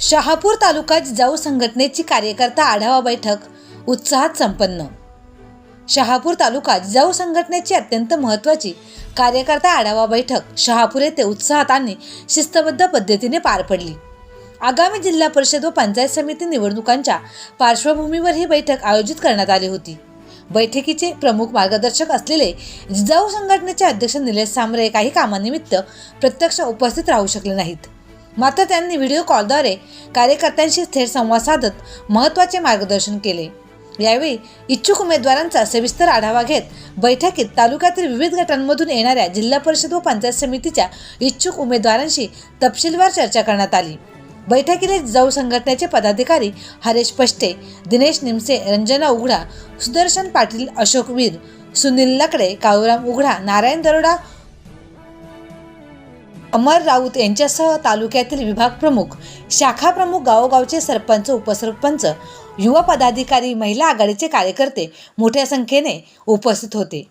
शहापूर तालुका जिजाऊ संघटनेची कार्यकर्ता आढावा बैठक. उत्साहात संपन्न. शहापूर तालुका जिजाऊ संघटनेची अत्यंत महत्त्वाची कार्यकर्ता आढावा बैठक. शहापूर येथे उत्साहात आणि शिस्तबद्ध पद्धतीने पार पडली. आगामी जिल्हा परिषद व पंचायत समिती निवडणुकांच्या पार्श्वभूमीवर ही बैठक आयोजित करण्यात आली होती. बैठकीचे प्रमुख मार्गदर्शक असलेले जिजाऊ संघटनेचे अध्यक्ष निलेश सांबरे काही कामानिमित्त प्रत्यक्ष उपस्थित राहू शकले नाहीत. मात्र त्यांनी व्हिडिओ कॉलद्वारे कार्यकर्त्यांशी थेट संवाद साधत महत्त्वाचे मार्गदर्शन केले. यावेळी इच्छुक उमेदवारांचा सविस्तर आढावा घेत बैठकीत तालुक्यातील विविध गटांमधून येणाऱ्या जिल्हा परिषद व पंचायत समितीच्या इच्छुक उमेदवारांशी तपशीलवार चर्चा करण्यात आली. बैठकीला जाऊ संघटनेचे पदाधिकारी हरेश पष्टे दिनेश निमसे रंजना उघडा सुदर्शन पाटील अशोक वीर सुनील लकडे काळूराम उघडा नारायण दरोडा अमर राऊत यांच्यासह तालुक्यातील विभाग प्रमुख शाखा प्रमुख गावोगावचे सरपंच उपसरपंच युवा पदाधिकारी महिला आघाडीचे कार्यकर्ते मोठ्या संख्येने उपस्थित होते.